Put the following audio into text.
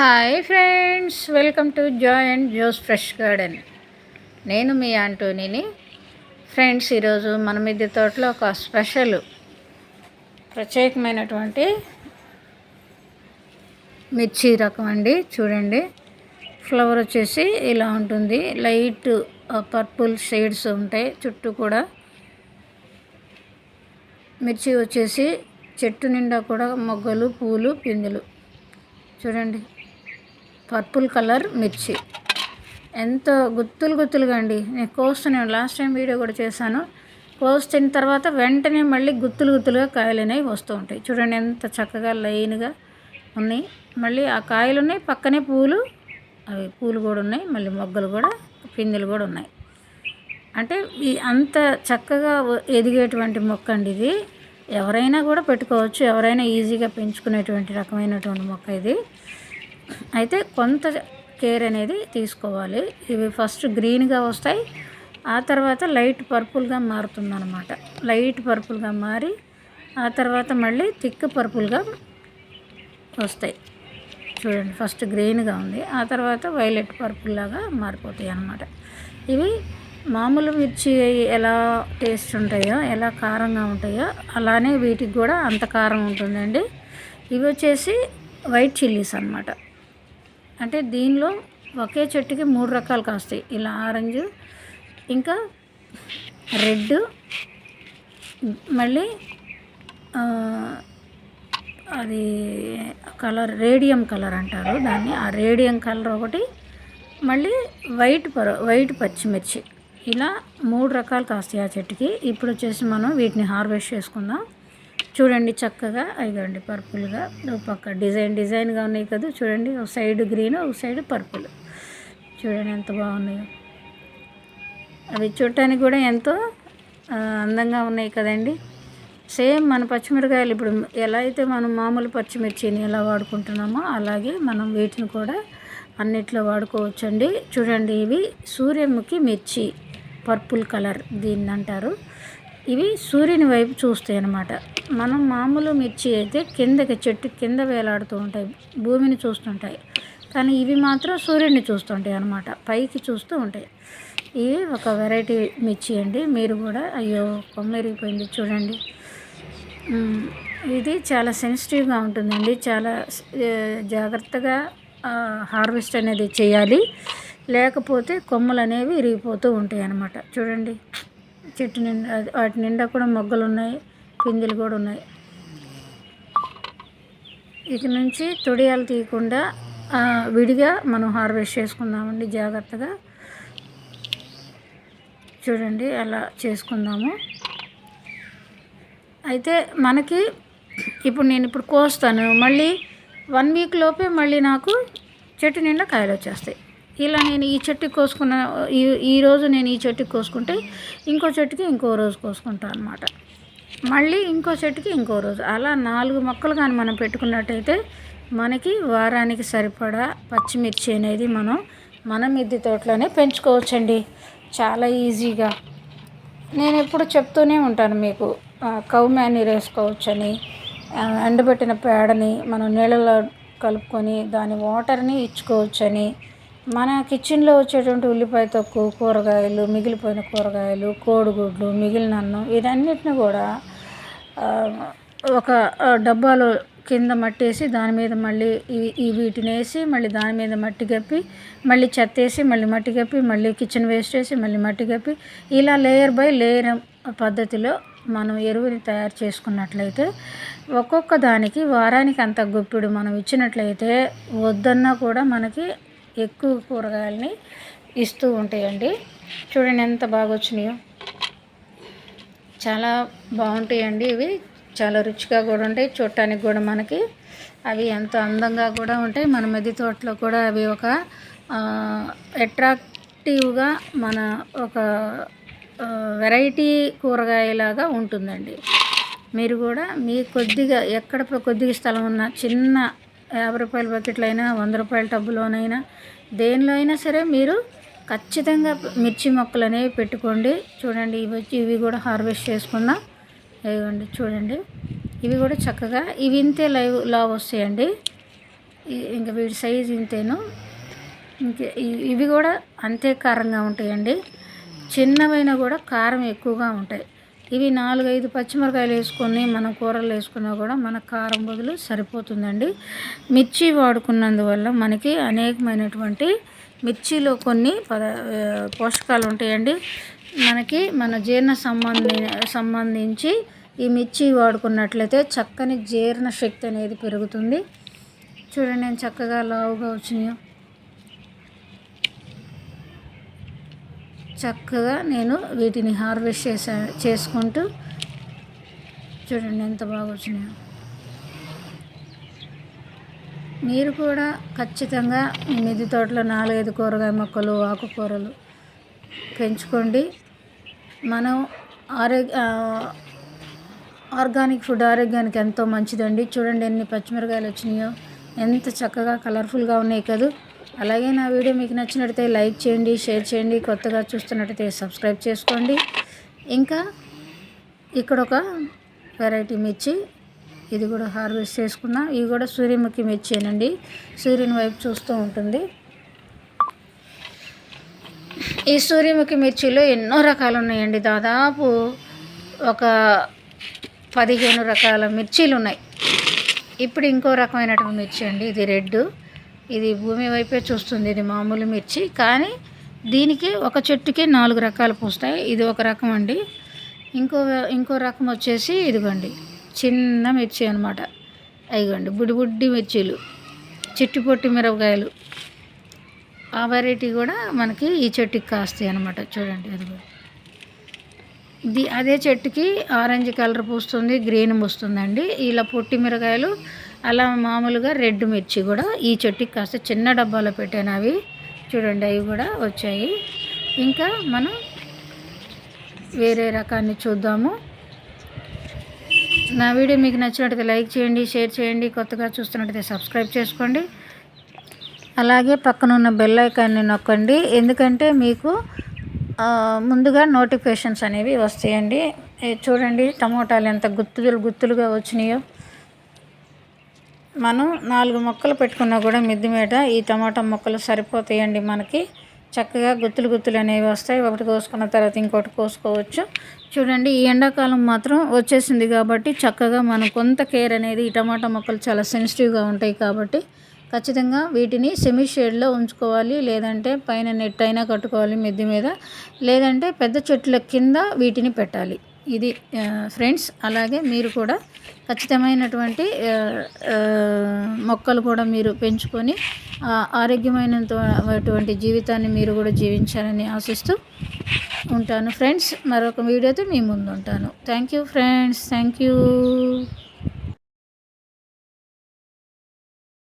Hi friends welcome to joy and Jo's fresh garden. నేను మీ ఆంటోనీని. Friends ఈరోజు మన మిద్దె తోటలో ఒక స్పెషల్ ప్రత్యేకమైనటువంటి మిర్చి రకం అండి. చూడండి ఫ్లవర్ వచ్చేసి ఇలా ఉంటుంది. లైట్ పర్పుల్ షేడ్స్ ఉంటాయి. చుట్టూ కూడా మిర్చి వచ్చేసి చెట్టు నిండా కూడా మొగ్గలు పూలు పిందులు. చూడండి పర్పుల్ కలర్ మిర్చి. ఎంతో గుత్తులు గుత్తులుగా అండి. నేను కోస్తున్నాను లాస్ట్ టైం వీడియో కూడా చేశాను. కోసిన తర్వాత వెంటనే మళ్ళీ గుత్తులు గుత్తులుగా కాయలు అనేవి వస్తూ ఉంటాయి. చూడండి ఎంత చక్కగా లైన్గా ఉన్నాయి. మళ్ళీ ఆ కాయలు ఉన్నాయి. పక్కనే పూలు అవి పూలు కూడా ఉన్నాయి. మళ్ళీ మొగ్గలు కూడా పిందెలు కూడా ఉన్నాయి. అంటే ఈ అంత చక్కగా ఎదిగేటువంటి మొక్క అండి ఇది. ఎవరైనా కూడా పెట్టుకోవచ్చు. ఎవరైనా ఈజీగా పెంచుకునేటువంటి రకమైనటువంటి మొక్క ఇది. అయితే కొంత కేర్ అనేది తీసుకోవాలి. ఇవి ఫస్ట్ గ్రీన్గా వస్తాయి. ఆ తర్వాత లైట్ పర్పుల్గా మారుతుందన్నమాట. లైట్ పర్పుల్గా మారి ఆ తర్వాత మళ్ళీ థిక్ పర్పుల్గా వస్తాయి. చూడండి ఫస్ట్ గ్రీన్గా ఉంది. ఆ తర్వాత వైలెట్ పర్పుల్ లాగా మారిపోతాయి అన్నమాట. ఇవి మామూలు మిర్చి ఎలా టేస్ట్ ఉంటాయో ఎలా కారంగా ఉంటాయో అలానే వీటికి కూడా అంత కారం ఉంటుందండి. ఇవి వచ్చేసి వైట్ చిల్లీస్ అనమాట అంటే దీనిలో ఒకే చెట్టుకి మూడు రకాలు కాస్తాయి. ఇలా ఆరెంజ్ ఇంకా రెడ్ మళ్ళీ అది కలర్ రేడియం కలర్ అంటారు దాన్ని. ఆ రేడియం కలర్ ఒకటి మళ్ళీ వైట్ పర వైట్ పచ్చిమిర్చి. ఇలా మూడు రకాలు కాస్తాయి ఆ చెట్టుకి. ఇప్పుడు వచ్చేసి మనం వీటిని హార్వెస్ట్ చేసుకుందాం. చూడండి చక్కగా ఇదిగోండి పర్పుల్గా. పక్క డిజైన్ డిజైన్గా ఉన్నాయి కదా చూడండి. ఒక సైడ్ గ్రీన్ ఒక సైడ్ పర్పుల్. చూడండి ఎంత బాగున్నాయో. అవి చూడటానికి కూడా ఎంతో అందంగా ఉన్నాయి కదండి. సేమ్ మన పచ్చిమిరకాయలు ఇప్పుడు ఎలా అయితే మనం మామూలు పచ్చిమిర్చిని ఎలా వాడుకుంటున్నామో అలాగే మనం వీటిని కూడా అన్నిట్లో వాడుకోవచ్చండి. చూడండి ఇవి సూర్యముఖి మిర్చి పర్పుల్ కలర్ దీన్ని అంటారు. ఇవి సూర్యుని వైపు చూస్తాయి అన్నమాట మనం మామూలు మిర్చి అయితే కిందకి చెట్టు కింద వేలాడుతూ ఉంటాయి భూమిని చూస్తుంటాయి. కానీ ఇవి మాత్రం సూర్యుడిని చూస్తుంటాయి అన్నమాట పైకి చూస్తూ ఉంటాయి. ఇవి ఒక వెరైటీ మిర్చి అండి. మీరు కూడా అయ్యో కొమ్మెరిగిపోయింది చూడండి. ఇది చాలా సెన్సిటివ్గా ఉంటుందండి. చాలా జాగ్రత్తగా హార్వెస్ట్ అనేది చేయాలి. లేకపోతే కొమ్మలు అనేవి విరిగిపోతూ ఉంటాయి అన్నమాట. చూడండి. చెట్టు నిండా వాటి నిండా కూడా మొగ్గలు ఉన్నాయి పిందెలు కూడా ఉన్నాయి. ఇక నుంచి తొడియాలు తీయకుండా విడిగా మనం హార్వెస్ట్ చేసుకుందామండి జాగ్రత్తగా. చూడండి అలా చేసుకుందాము. అయితే మనకి ఇప్పుడు నేను ఇప్పుడు కోస్తాను. మళ్ళీ వన్ వీక్ లోపే మళ్ళీ నాకు చెట్టు నిండా కాయలు వచ్చేస్తాయి. ఇలా నేను ఈ చెట్టు కోసుకున్న ఈ ఈరోజు నేను ఈ చెట్టు కోసుకుంటే ఇంకో చెట్టుకి ఇంకో రోజు కోసుకుంటాను అనమాట మళ్ళీ ఇంకో చెట్టుకి ఇంకో రోజు. అలా నాలుగు మొక్కలు కానీ మనం పెట్టుకున్నట్టయితే మనకి వారానికి సరిపడా పచ్చిమిర్చి అనేది మనం మన మిద్దె తోటలోనే పెంచుకోవచ్చండి. చాలా ఈజీగా. నేను ఎప్పుడు చెప్తూనే ఉంటాను మీకు కౌ మేనీర్ వేసుకోవచ్చని ఎండబెట్టిన పేడని మనం నీళ్ళలో కలుపుకొని దాని వాటర్ని ఇచ్చుకోవచ్చని. మన కిచెన్లో వచ్చేటువంటి ఉల్లిపాయ తొక్కు కూరగాయలు మిగిలిపోయిన కూరగాయలు కోడిగుడ్లు మిగిలిన అన్నం ఇదన్నిటిని కూడా ఒక డబ్బాలో కింద మట్టి వేసి దాని మీద మళ్ళీ ఈ వీటిని వేసి మళ్ళీ దాని మీద మట్టి కప్పి మళ్ళీ చెత్త వేసి మళ్ళీ మట్టి కప్పి మళ్ళీ కిచెన్ వేస్ట్ వేసి మళ్ళీ మట్టి కప్పి ఇలా లేయర్ బై లేయర్ పద్ధతిలో మనం ఎరువుని తయారు చేసుకున్నట్లయితే ఒక్కొక్క దానికి వారానికి అంత గుప్పిడు మనం ఇచ్చినట్లయితే వద్దన్నా కూడా మనకి ఎక్కువ కూరగాయలని ఇస్తూ ఉంటాయండి. చూడండి ఎంత బాగా వచ్చినాయో చాలా బాగుంటాయండి ఇవి. చాలా రుచిగా కూడా ఉంటాయి. చూడటానికి కూడా మనకి అవి ఎంతో అందంగా కూడా ఉంటాయి. మన మెది తోటలో కూడా అవి ఒక అట్రాక్టివ్గా మన ఒక వెరైటీ కూరగాయలాగా ఉంటుందండి. మీరు కూడా మీ కొద్దిగా ఎక్కడ కొద్దిగా స్థలం ఉన్న చిన్న యాభై రూపాయల బకెట్లైనా వంద రూపాయల టబ్బులోనైనా దేనిలో అయినా సరే మీరు ఖచ్చితంగా మిర్చి మొక్కలు అనేవి పెట్టుకోండి. చూడండి ఇవి వచ్చి ఇవి కూడా హార్వెస్ట్ చేసుకుందాం ఇవ్వండి చూడండి. ఇవి కూడా చక్కగా ఇవి ఇంతే లైవ్ లావ్ వస్తాయండి. ఇంకా వీటి సైజు ఇంతేను. ఇంక ఇవి కూడా అంతే కారంగా ఉంటాయండి. చిన్నవైనా కూడా కారం ఎక్కువగా ఉంటాయి. ఇవి నాలుగైదు పచ్చిమిరకాయలు వేసుకొని మనం కూరలు వేసుకున్నా కూడా మన కారం బదులు సరిపోతుందండి. మిర్చి వాడుకున్నందువల్ల మనకి అనేకమైనటువంటి మిర్చిలో కొన్ని పద పోషకాలు ఉంటాయండి. మనకి మన జీర్ణ సంబంధి సంబంధించి ఈ మిర్చి వాడుకున్నట్లయితే చక్కని జీర్ణ శక్తి అనేది పెరుగుతుంది. చూడండి నేను చక్కగా లావుగా వచ్చినాయో. చక్కగా నేను వీటిని హార్వెస్ట్ చేసా చేసుకుంటూ చూడండి ఎంత బాగా వచ్చినాయో మీరు కూడా ఖచ్చితంగా మీ మిద్దె తోటలో నాలుగైదు కూరగాయ మొక్కలు ఆకుకూరలు పెంచుకోండి. మనం ఆరోగ్య ఆర్గానిక్ ఫుడ్ ఆరోగ్యానికి ఎంతో మంచిదండి. చూడండి ఎన్ని పచ్చిమిరకాయలు వచ్చినాయో. ఎంత చక్కగా కలర్ఫుల్గా ఉన్నాయి కదా. అలాగే నా వీడియో మీకు నచ్చినట్టయితే లైక్ చేయండి షేర్ చేయండి కొత్తగా చూస్తున్నట్టయితే సబ్స్క్రైబ్ చేసుకోండి. ఇంకా ఇక్కడ ఒక వెరైటీ మిర్చి ఇది కూడా హార్వెస్ట్ చేసుకున్నా ఇవి కూడా సూర్యముఖి మిర్చేనండి సూర్యుని వైపు చూస్తూ ఉంటుంది. ఈ సూర్యముఖి మిర్చిలో ఎన్నో రకాలు ఉన్నాయండి. దాదాపు ఒక పదిహేను రకాల మిర్చీలు ఉన్నాయి ఇప్పుడు ఇంకో రకమైనటువంటి మిర్చి అండి. ఇది రెడ్ ఇది భూమి వైపే చూస్తుంది ఇది మామూలు మిర్చి. కానీ దీనికి ఒక చెట్టుకి నాలుగు రకాలు పూస్తాయి. ఇది ఒక రకం అండి. ఇంకో ఇంకో రకం వచ్చేసి ఇదిగోండి. చిన్న మిర్చి అనమాట అయిగోండి బుడ్డి బుడ్డి మిర్చీలు చిట్టి పొట్టి మిరపకాయలు. ఆ వెరైటీ కూడా మనకి ఈ చెట్టుకి కాస్తాయి అనమాట చూడండి అది ది అదే చెట్టుకి ఆరెంజ్ కలర్ పూస్తుంది గ్రీన్ పూస్తుందండి. ఇలా పొట్టి మిరకాయలు అలా మామూలుగా రెడ్ మిర్చి కూడా ఈ చెట్టుకి కాస్త చిన్న డబ్బాలో పెట్టాను అవి. చూడండి అవి కూడా వచ్చాయి. ఇంకా మనం వేరే రకాన్ని చూద్దాము. నా వీడియో మీకు నచ్చినట్టయితే లైక్ చేయండి షేర్ చేయండి కొత్తగా చూస్తున్నట్టయితే సబ్స్క్రైబ్ చేసుకోండి. అలాగే పక్కన ఉన్న బెల్ ఐకాన్ని నొక్కండి. ఎందుకంటే మీకు ముందుగా నోటిఫికేషన్స్ అనేవి వస్తాయండి. చూడండి టమోటాలు ఎంత గుత్తులు గుత్తులుగా వచ్చినాయో. మనం నాలుగు మొక్కలు పెట్టుకున్నా కూడా మిద్ది మీద ఈ టమాటా మొక్కలు సరిపోతాయండి మనకి. చక్కగా గుత్తులు గుత్తులు అనేవి వస్తాయి. ఒకటి కోసుకున్న తర్వాత ఇంకోటి కోసుకోవచ్చు. చూడండి ఈ ఎండాకాలం మాత్రం వచ్చేసింది కాబట్టి చక్కగా మనం కొంత కేర్ అనేది ఈ టమాటా మొక్కలు చాలా సెన్సిటివ్గా ఉంటాయి కాబట్టి ఖచ్చితంగా వీటిని సెమీ షేడ్లో ఉంచుకోవాలి. లేదంటే పైన నెట్ అయినా కట్టుకోవాలి మిద్ది మీద. లేదంటే పెద్ద చెట్ల కింద వీటిని పెట్టాలి. ఇది ఫ్రెండ్స్ అలాగే మీరు కూడా ఖచ్చితమైనటువంటి మొక్కలు కూడా మీరు పెంచుకొని ఆరోగ్యమైనటువంటి జీవితాన్ని మీరు కూడా జీవించాలని ఆశిస్తూ ఉంటాను. ఫ్రెండ్స్ మరొక వీడియోతో మీ ముందు ఉంటాను thank you friends. Thank you.